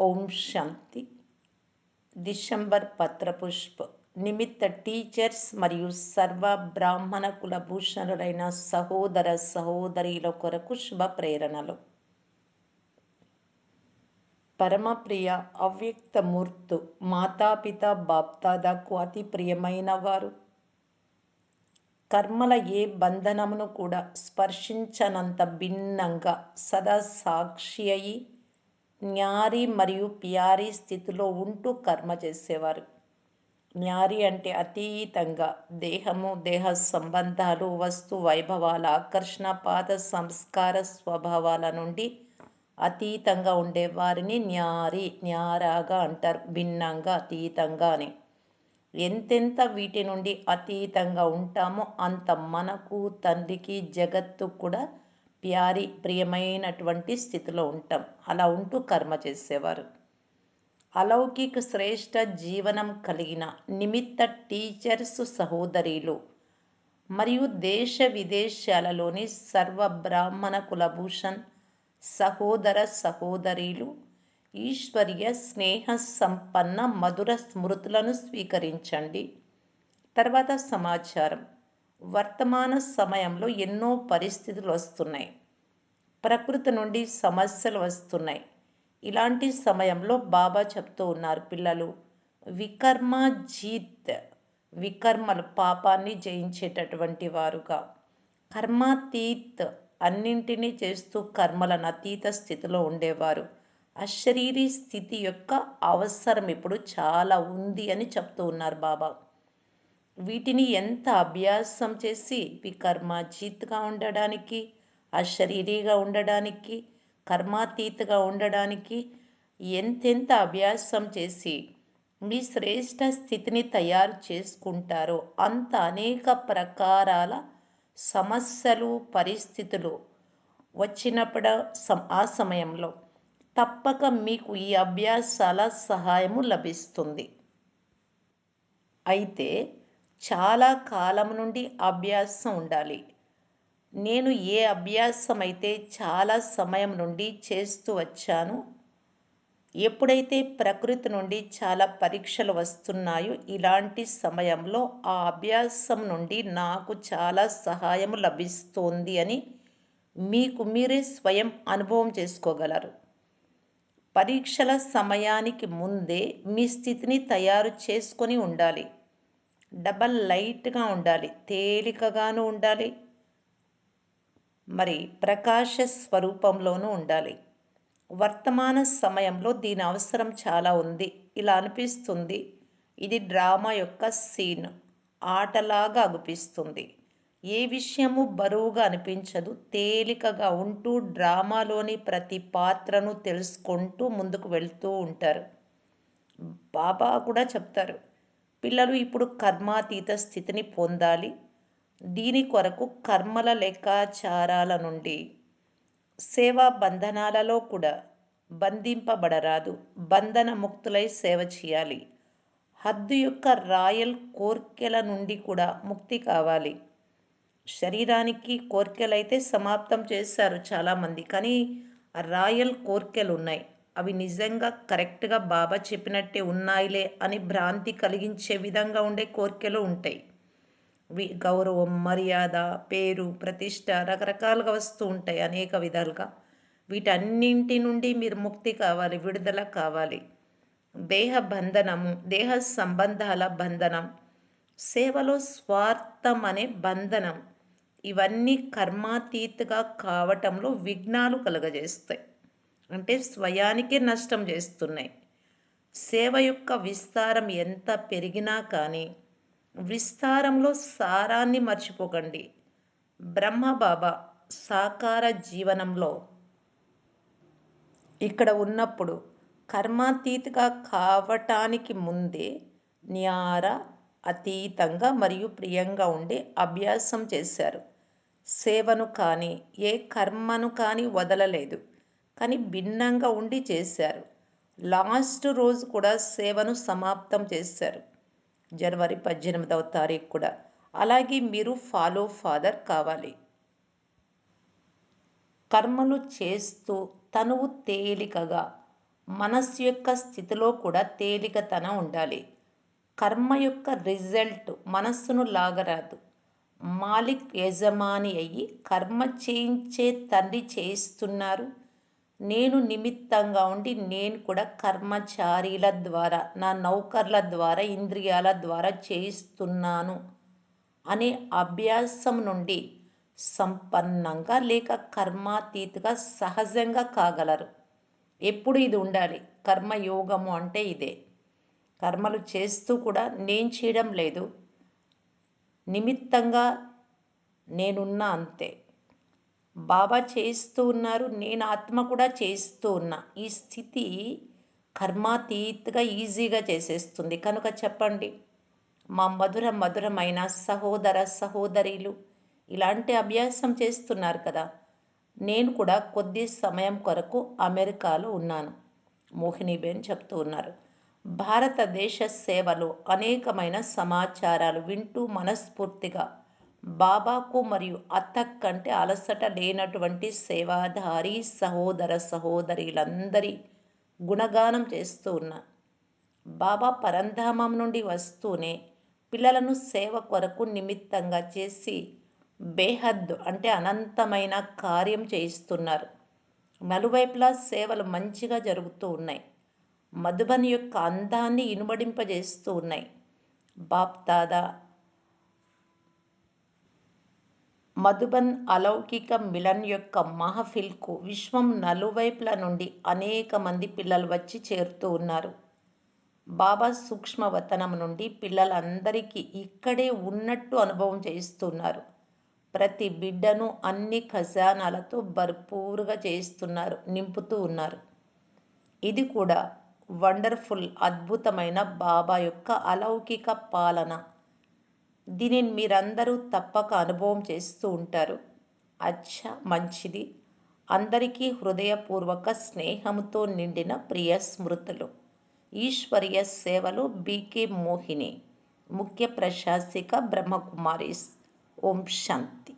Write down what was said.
ఓం శాంతి. December పత్రపుష్ప్. నిమిత్త teachers మరియు సర్వ బ్రాహ్మణ కుల భూషణులైన సహోదర సహోదరీల కొరకు శుభ ప్రేరణలు పరమప్రియ అవ్యక్త మూర్తు మాతాపిత బాప్తాదాకు అతి ప్రియమైన వారు కర్మల ఏ బంధనమును కూడా స్పర్శించనంత భిన్నంగా సదా సాక్షి అయి న్యారి మరియు పియారి స్థితిలో ఉంటూ కర్మ చేసేవారు. న్యారి అంటే అతీతంగా దేహము దేహ సంబంధాలు వస్తు వైభవాల ఆకర్షణ పాత సంస్కార స్వభావాల నుండి అతీతంగా ఉండే వారిని న్యారి న్యారాగా అంటారు భిన్నంగా అతీతంగా అని. ఎంతెంత వీటి నుండి అతీతంగా ఉంటామో అంత మనకు తండ్రికి జగత్తు కూడా ప్యారి ప్రియమైనటువంటి స్థితిలో ఉంటాం. అలా ఉంటూ కర్మ చేసేవారు. అలౌకిక శ్రేష్ట జీవనం కలిగిన నిమిత్త టీచర్స్ సహోదరీలు మరియు దేశ విదేశాలలోని సర్వ బ్రాహ్మణ కులభూషణ్ సహోదర సహోదరీలు ఈశ్వర్య స్నేహ సంపన్న మధుర స్మృతులను స్వీకరించండి. తర్వాత సమాచారం. వర్తమాన సమయంలో ఎన్నో పరిస్థితులు వస్తున్నాయి. ప్రకృతి నుండి సమస్యలు వస్తున్నాయి. ఇలాంటి సమయంలో బాబా చెప్తూ ఉన్నారు పిల్లలు వికర్మ జీత్ వికర్మలు పాపాన్ని జయించేటటువంటి వారుగా. కర్మాతీత్ అన్నింటినీ చేస్తూ కర్మలను అతీత స్థితిలో ఉండేవారు. అశరీరీ స్థితి యొక్క అవసరం ఇప్పుడు చాలా ఉంది అని చెప్తూ ఉన్నారు బాబా. వీటిని ఎంత అభ్యాసం చేసి వికర్మాజీత్గా ఉండడానికి అశరీరీగా ఉండడానికి కర్మాతీతగా ఉండడానికి ఎంతెంత అభ్యాసం చేసి మీ శ్రేష్ట స్థితిని తయారు చేసుకుంటారో అంత అనేక ప్రకారాల సమస్యలు పరిస్థితులు వచ్చినప్పుడు ఆ సమయంలో తప్పక మీకు ఈ అభ్యాసాల సహాయము లభిస్తుంది. అయితే చాలా కాలం నుండి అభ్యాసం ఉండాలి. నేను ఏ అభ్యాసం అయితే చాలా సమయం నుండి చేస్తూ వచ్చాను ఎప్పుడైతే ప్రకృతి నుండి చాలా పరీక్షలు వస్తున్నాయో ఇలాంటి సమయంలో ఆ అభ్యాసం నుండి నాకు చాలా సహాయం లభిస్తోంది అని మీకు మీరే స్వయం అనుభవం చేసుకోగలరు. పరీక్షల సమయానికి ముందే మీ స్థితిని తయారు చేసుకొని ఉండాలి. డబల్ లైట్గా ఉండాలి తేలికగాను ఉండాలి మరి ప్రకాశ స్వరూపంలోనూ ఉండాలి. వర్తమాన సమయంలో దీని అవసరం చాలా ఉంది. ఇలా అనిపిస్తుంది. ఇది డ్రామా యొక్క సీన్. ఆటలాగా అనిపిస్తుంది ఏ విషయము బరువుగా అనిపించదు. తేలికగా ఉంటూ డ్రామాలోని ప్రతి పాత్రను తెలుసుకుంటూ ముందుకు వెళ్తూ ఉంటారు. బాబా కూడా చెప్తారు. పిల్లలు ఇప్పుడు కర్మాతీత స్థితిని పొందాలి. దీని కొరకు కర్మల లెక్కాచారాల నుండి సేవా బంధనాలలో కూడా బంధింపబడరాదు. బంధన ముక్తులై సేవ చేయాలి. హద్దు యొక్క రాయల్ కోర్కెల నుండి కూడా ముక్తి కావాలి. శరీరానికి కోర్కెలైతే సమాప్తం చేశారు చాలామంది కానీ రాయల్ కోర్కెలు ఉన్నాయి అవి నిజంగా కరెక్ట్గా బాబా చెప్పినట్టే ఉన్నాయిలే అని భ్రాంతి కలిగించే విధంగా ఉండే కోరికలు ఉంటాయి. గౌరవం మర్యాద పేరు ప్రతిష్ట రకరకాలుగా వస్తూ ఉంటాయి అనేక విధాలుగా. వీటన్నింటి నుండి మీరు ముక్తి కావాలి విడుదల కావాలి. దేహ బంధనము దేహ సంబంధాల బంధనం సేవలో స్వార్థం అనే బంధనం ఇవన్నీ కర్మాతీతగా కావటంలో విఘ్నాలు కలుగజేస్తాయి. అంటే స్వయానికే నష్టం చేస్తున్నాయి. సేవ యొక్క విస్తారం ఎంత పెరిగినా కానీ విస్తారంలో సారాన్ని మర్చిపోకండి. బ్రహ్మబాబా సాకార జీవనంలో ఇక్కడ ఉన్నప్పుడు కర్మాతీతగా కావటానికి ముందే న్యార అతీతంగా మరియు ప్రియంగా ఉండే అభ్యాసం చేశారు. సేవను కానీ ఏ కర్మను కానీ వదలలేదు. కానీ భిన్నంగా ఉండి చేశారు. లాస్ట్ రోజు కూడా సేవను సమాప్తం చేశారు. జనవరి పద్దెనిమిదవ తారీఖు కూడా. అలాగే మీరు ఫాలో ఫాదర్ కావాలి. కర్మలు చేస్తూ తనువు తేలికగా మనస్సు యొక్క స్థితిలో కూడా తేలికతనం ఉండాలి. కర్మ యొక్క రిజల్ట్ మనస్సును లాగరాదు. మాలిక్ యజమాని అయ్యి కర్మ చేయించే తండ్రి చేయిస్తున్నారు. నేను నిమిత్తంగా ఉండి నేను కూడా కర్మచారీల ద్వారా నా నౌకర్ల ద్వారా ఇంద్రియాల ద్వారా చేయిస్తున్నాను అనే అభ్యాసం నుండి సంపన్నంగా లేక కర్మాతీతగా సహజంగా కాగలరు. ఎప్పుడు ఇది ఉండాలి? కర్మయోగము అంటే ఇదే. కర్మలు చేస్తూ కూడా నేను చేయడం లేదు. నిమిత్తంగా నేనున్నా అంతే. బాబా చేస్తూ ఉన్నారు నేను ఆత్మ కూడా చేస్తూ ఉన్నా. ఈ స్థితి కర్మాతీతగా ఈజీగా చేసేస్తుంది. కనుక చెప్పండి మా మధుర మధురమైన సహోదర సహోదరీలు ఇలాంటి అభ్యాసం చేస్తున్నారు కదా. నేను కూడా కొద్ది సమయం కొరకు అమెరికాలో ఉన్నాను. మోహినీబేన్ చెప్తూ ఉన్నారు. భారతదేశ సేవలు అనేకమైన సమాచారాలు వింటూ మనస్ఫూర్తిగా బాబాకు మరియు అత్తకు కంటే అలసట లేనటువంటి సేవాధారి సహోదర సహోదరులందరి గుణగానం చేస్తూ ఉన్నా బాబా పరంధామం నుండి వస్తూనే పిల్లలను సేవ కొరకు నిమిత్తంగా చేసి బేహద్దు అంటే అనంతమైన కార్యం చేయిస్తున్నారు. నలువైపులా సేవలు మంచిగా జరుగుతూ ఉన్నాయి. మధుబన్ యొక్క అందాన్ని ఇనుమడింపజేస్తూ ఉన్నాయి. బాప్ దాదా మధుబన్ అలౌకిక మిలన్ యొక్క మహఫిల్కు విశ్వం నలువైపుల నుండి అనేక మంది పిల్లలు వచ్చి చేరుతూ ఉన్నారు. బాబా సూక్ష్మవతనం నుండి పిల్లలందరికీ ఇక్కడే ఉన్నట్టు అనుభవం చేయిస్తున్నారు. ప్రతి బిడ్డను అన్ని ఖజానాలతో భర్పూరుగా చేయిస్తున్నారు నింపుతూ ఉన్నారు. ఇది కూడా వండర్ఫుల్ అద్భుతమైన బాబా యొక్క అలౌకిక పాలన. దీనిని మీరందరూ తప్పక అనుభవం చేస్తూ ఉంటారు. అచ్చా మంచిది. అందరికీ హృదయపూర్వక స్నేహంతో నిండిన ప్రియ స్మృతులు. ఈశ్వరీయ సేవలు బీకే మోహిని. ముఖ్య ప్రశాసిక బ్రహ్మకుమారి. ఓం శాంతి.